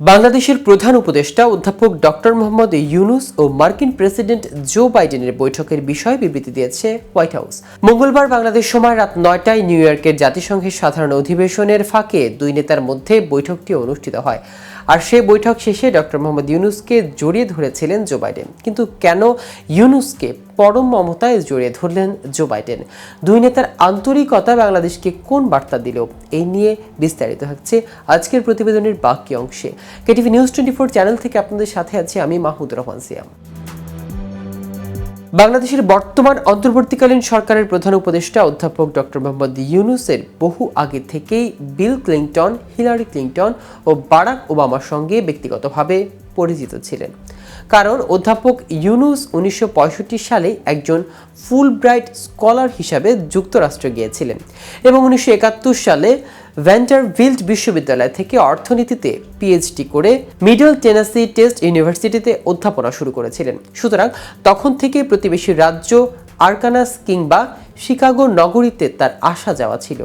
বাংলাদেশের প্রধান উপদেষ্টা অধ্যাপক ডক্টর মোহাম্মদ ইউনুস ও মার্কিন প্রেসিডেন্ট জো বাইডেনের বৈঠকের বিষয়ে বিবৃতি দিয়েছে হোয়াইট হাউস। মঙ্গলবার বাংলাদেশ সময় রাত নয়টায় নিউ ইয়র্কের জাতিসংঘের সাধারণ অধিবেশনের ফাঁকে দুই নেতার মধ্যে বৈঠকটি অনুষ্ঠিত হয়। আর সেই বৈঠক শেষে ডক্টর মোহাম্মদ ইউনুসকে জড়িয়ে ধরেছিলেন জো বাইডেন। কিন্তু কেন ইউনুসকে পরম মমতায় জড়িয়ে ধরলেন জো বাইডেন? দুই নেতার আন্তরিকতা বাংলাদেশকে কোন বার্তা দিল? এই নিয়ে বিস্তারিত হচ্ছে আজকের প্রতিবেদনের বাকি অংশে। KTV news twenty four channel থেকে আপনাদের সাথে আছি আমি মাহমুদ রহমান সিয়াম। বাংলাদেশের বর্তমান অন্তর্বর্তীকালীন সরকারের প্রধান উপদেষ্টা অধ্যাপক ডক্টর মোহাম্মদ ইউনুসের বহু আগে থেকেই বিল ক্লিংটন হিলারি ক্লিংটন ও বারাক ওবামার সঙ্গে ব্যক্তিগতভাবে পরিচিত ছিলেন। কারণ অধ্যাপক ইউনুস উনিশশো পঁয়ষট্টি সালে একজন ফুল ব্রাইট স্কলার হিসাবে যুক্তরাষ্ট্রে গিয়েছিলেন এবং উনিশশো একাত্তর সালে ভ্যান্টারভিল্ট বিশ্ববিদ্যালয় থেকে অর্থনীতিতে পিএইচডি করে মিডল টেনেসি টেস্ট ইউনিভার্সিটিতে অধ্যাপনা শুরু করেছিলেন। সুতরাং তখন থেকে প্রতিবেশী রাজ্য আরকানাস কিংবা শিকাগো নগরীতে তার আসা যাওয়া ছিল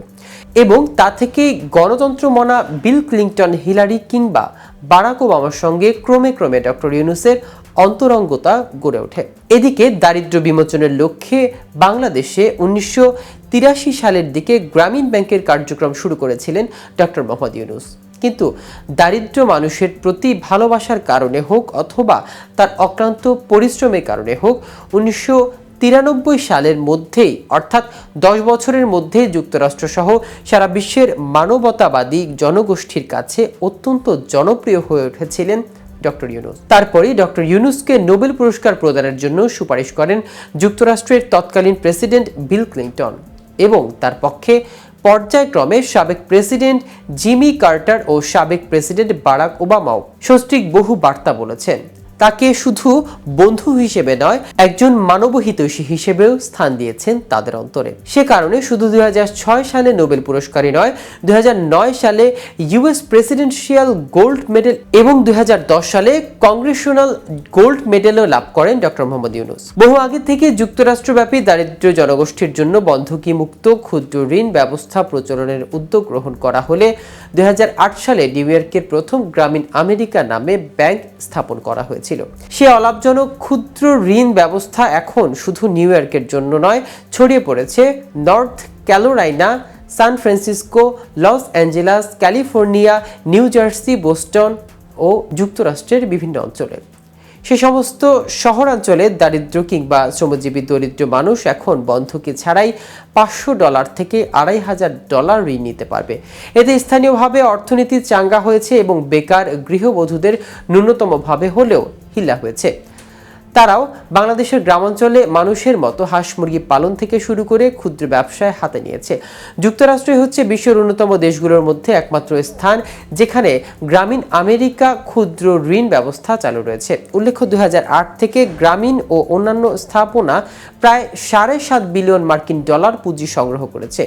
এবং তা থেকে গণতন্ত্র মনা বিল ক্লিংটন, হিলারি কিংবা বারাক ওবামার সঙ্গে ক্রমে ক্রমে ডক্টর ইউনুসের অন্তরঙ্গতা গড়ে ওঠে। এদিকে দারিদ্র্য বিমোচনের লক্ষ্যে বাংলাদেশে উনিশশো তিরাশি সালের দিকে গ্রামীণ ব্যাংকের কার্যক্রম শুরু করেছিলেন ডক্টর মোহাম্মদ ইউনুস। কিন্তু দারিদ্র মানুষের প্রতি ভালোবাসার কারণে হোক অথবা তার অক্লান্ত পরিশ্রমের কারণে হোক, উনিশশো তিরানব্বই সালের মধ্যেই, অর্থাৎ দশ বছরের মধ্যে যুক্তরাষ্ট্রসহ সারা বিশ্বের মানবতাবাদী জনগোষ্ঠীর কাছে অত্যন্ত জনপ্রিয় হয়ে উঠেছিলেন ডক্টর ইউনুস। তারপরেই ডক্টর ইউনুসকে নোবেল পুরস্কার প্রদানের জন্য সুপারিশ করেন যুক্তরাষ্ট্রের তৎকালীন প্রেসিডেন্ট বিল ক্লিন্টন। এবং তার পক্ষে পর্যায়ক্রমে সাবেক প্রেসিডেন্ট জিমি কার্টার ও সাবেক প্রেসিডেন্ট বারাক ওবামাও সস্ত্রিক বহু বার্তা বলেছেন। তাকে শুধু বন্ধু হিসেবে নয়, একজন মানবহিতৈষী হিসেবেও স্থান দিয়েছেন তাদের অন্তরে। সে কারণে শুধু দুই হাজার ছয় সালে নোবেল পুরস্কারই নয়, দুই সালে ইউএস প্রেসিডেন্সিয়াল গোল্ড মেডেল এবং দুই হাজার দশ সালে কংগ্রেশনাল গোল্ড মেডেলও লাভ করেন ডক্টর মোহাম্মদ ইউনুস। বহু আগে থেকে যুক্তরাষ্ট্রব্যাপী দারিদ্র জনগোষ্ঠীর জন্য বন্ধকি মুক্ত ক্ষুদ্র ঋণ ব্যবস্থা প্রচলনের উদ্যোগ গ্রহণ করা হলে দুই হাজার আট সালে নিউ ইয়র্কের প্রথম গ্রামীণ আমেরিকা নামে ব্যাংক স্থাপন করা হয়েছিল সে অলাভজনক ক্ষুদ্র ঋণ ব্যবস্থা এখন শুধু নিউ ইয়র্কের জন্য নয়, ছড়িয়ে পড়েছে North Carolina San Francisco, Los Angeles, California, New Jersey, Boston ও যুক্তরাষ্ট্রের বিভিন্ন অঞ্চলে। সে সমস্ত শহরাঞ্চলে দারিদ্র কিংবা শ্রমজীবী দরিদ্র মানুষ এখন বন্ধকি ছাড়াই পাঁচশো ডলার থেকে আড়াই হাজার ডলার ঋণ নিতে পারবে। এতে স্থানীয়ভাবে অর্থনীতি চাঙ্গা হয়েছে এবং বেকার গৃহবধূদের ন্যূনতমভাবে হলেও হিল্লা হয়েছে। তারাও বাংলাদেশের গ্রামাঞ্চলে মানুষের মতো হাঁস মুরগি পালন থেকে শুরু করে ক্ষুদ্র ব্যবসায় হাতে নিয়েছে। যুক্তরাষ্ট্রই হচ্ছে বিশ্বের অন্যতম দেশগুলোর মধ্যে একমাত্র স্থান, যেখানে গ্রামীণ আমেরিকা ক্ষুদ্র ঋণ ব্যবস্থা চালু রয়েছে। উল্লেখ্য, দুই থেকে গ্রামীণ ও অন্যান্য স্থাপনা প্রায় সাড়ে সাত বিলিয়ন মার্কিন ডলার পুঁজি সংগ্রহ করেছে।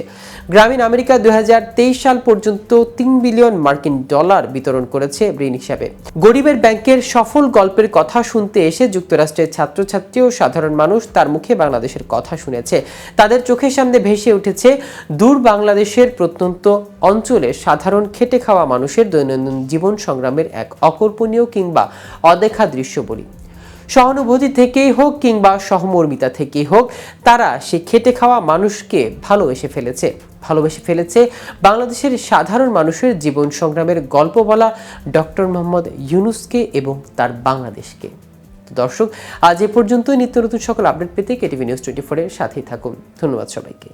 গ্রামীণ আমেরিকা দুই হাজার তেইশ সাল পর্যন্ত তিন বিলিয়ন মার্কিন ডলার বিতরণ করেছে ঋণ হিসাবে। গরিবের ব্যাংকের সফল গল্পের কথা শুনতে এসে যুক্তরাষ্ট্র যুক্তরাষ্ট্রের ছাত্রছাত্রী ও সাধারণ মানুষ তার মুখে বাংলাদেশের কথা শুনেছে। তাদের চোখের সামনে ভেসে উঠেছে দূর বাংলাদেশের প্রত্যন্ত অঞ্চলে সাধারণ খেটে খাওয়া মানুষের দৈনন্দিন জীবন সংগ্রামের এক অকল্পনীয় কিংবা অদেখা দৃশ্য বলি। সহানুভূতি থেকেই হোক কিংবা সহমর্মিতা থেকেই হোক, তারা সে খেটে খাওয়া মানুষকে ভালোবেসে ফেলেছে। ভালোবেসে ফেলেছে বাংলাদেশের সাধারণ মানুষের জীবন সংগ্রামের গল্প বলা ডক্টর মোহাম্মদ ইউনুসকে এবং তার বাংলাদেশকে। তো দর্শক, আজ এ পর্যন্তই। নিত্য নতুন সকল আপডেট পেতে কেটিভি নিউজ টোয়েন্টি ফোরের সাথেই থাকুন। ধন্যবাদ সবাইকে।